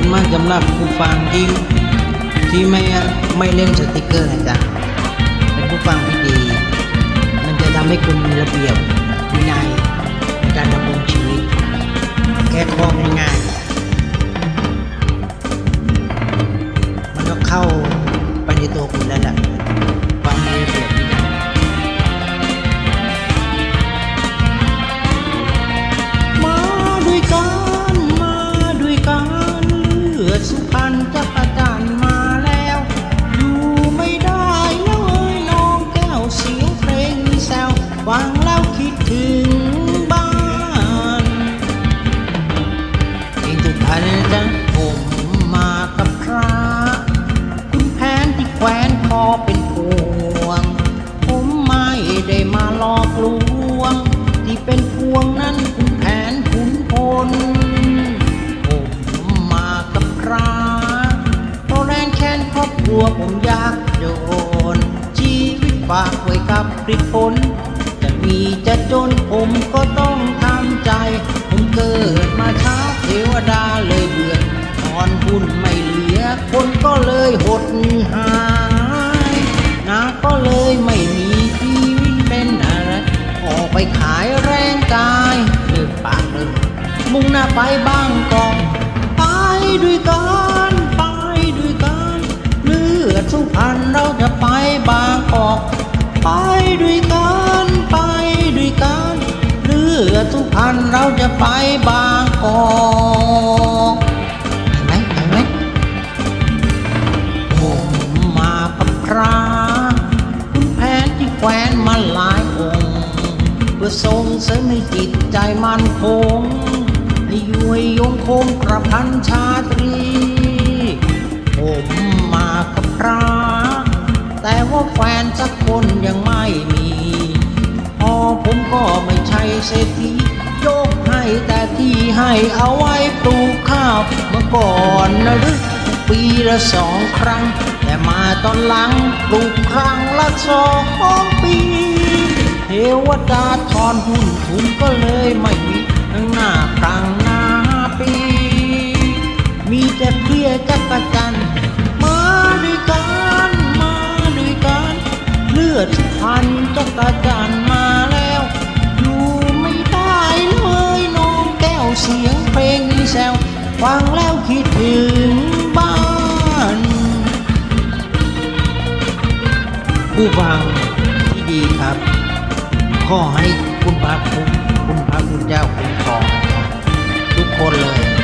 คุณมากสำหรับผู้ฟังที่ที่ไม่ไม่เล่นสติกเกอร์นะจ๊ะเป็นผู้ฟังที่ดี มันจะทำให้คุณมีระเบียบวินัย ฝากไว้กับปริพลจะมีจะจนผมก็ต้องทำใจ ผมเกิดมาช้าเทวดาเลยเบื่อตอนหุ้นไม่เหลือ คนก็เลยหดหายนาก็เลยไม่มีชีวิตเป็นอะไร ออกไปขายแรงกายเลือปากเลยมุ่งหน้าไปบ้างกอกไปด้วยกันไปด้วยกันเลือดสุพรรณเราจะไปบางกอก ไปด้วยกันไปด้วยกันเลือดสุพรรณเราจะไปบางกอกเห็นไหมเห็นไหมผมมากับพระคุณแผนที่แขวนมาหลายองค์เพื่อส่งเสริมให้จิตใจมันคงให้ยู่ให้ยงคงกระพันชาตรี เศรษฐียกให้แต่ที่ให้เอาไว้ปลูกข้าวเมื่อก่อนนะหรือปีละสองครั้ง แต่มาตอนหลังปลูกครั้งละสองปีเทวดาทอนหุ้นทุนก็เลยไม่มีทั้งหน้าครั้งหน้าปี มีแต่เพียจักรจันมาด้วยกันมาด้วยกันเลือดพันจักรจันท ฟังแล้วคิดถึงบ้าน ผู้ฟังที่ดีครับ ขอให้คุณพระคุณคุณพระคุณเจ้าคุ้มครองทุกคนเลย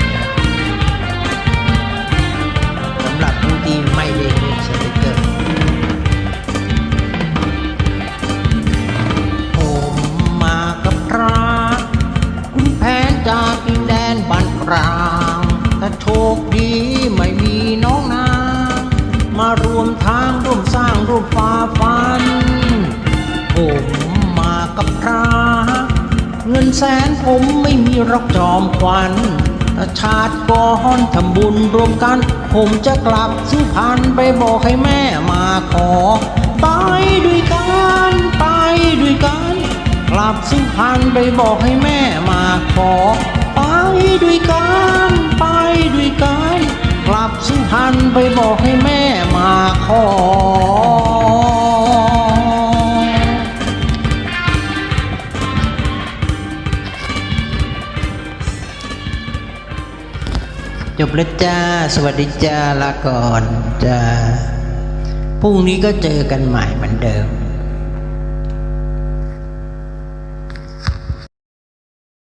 คดีไม่มีน้องนางมารวมทางร่วมสร้างร่วมฟ้าฟัน ผมมากับพระเงินแสนผมไม่มีรอกจอมควันชาติก่อนทำบุญรวมกัน ผมจะกลับสุพรรณไปบอกให้แม่มาขอ ไปด้วยกันไปด้วยกัน กลับสุพรรณไปบอกให้แม่มาขอ ด้วยกันไปด้วยกันกลับสุพรรณไปบอกให้แม่มาขอจบแล้วจ้า สวัสดีจ้าลาก่อนจ้าพรุ่งนี้ก็เจอกันใหม่เหมือนเดิม